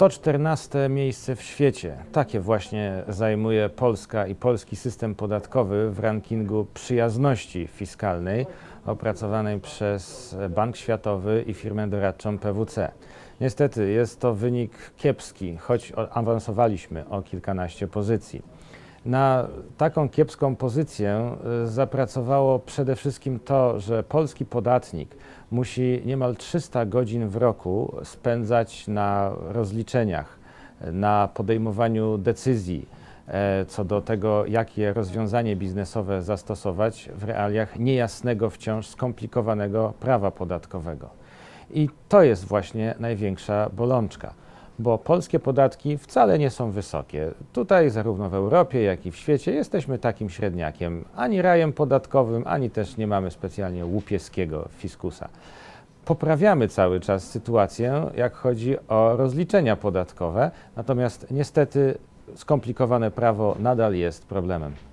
114 miejsce w świecie. Takie właśnie zajmuje Polska i polski system podatkowy w rankingu przyjazności fiskalnej opracowanej przez Bank Światowy i firmę doradczą PWC. Niestety jest to wynik kiepski, choć awansowaliśmy o kilkanaście pozycji. Na taką kiepską pozycję y, zapracowało przede wszystkim to, że polski podatnik musi niemal 300 godzin w roku spędzać na rozliczeniach, na podejmowaniu decyzji e, co do tego, jakie rozwiązanie biznesowe zastosować w realiach niejasnego, wciąż skomplikowanego prawa podatkowego. I to jest właśnie największa bolączka bo polskie podatki wcale nie są wysokie. Tutaj, zarówno w Europie, jak i w świecie, jesteśmy takim średniakiem. Ani rajem podatkowym, ani też nie mamy specjalnie łupieskiego fiskusa. Poprawiamy cały czas sytuację, jak chodzi o rozliczenia podatkowe, natomiast niestety skomplikowane prawo nadal jest problemem.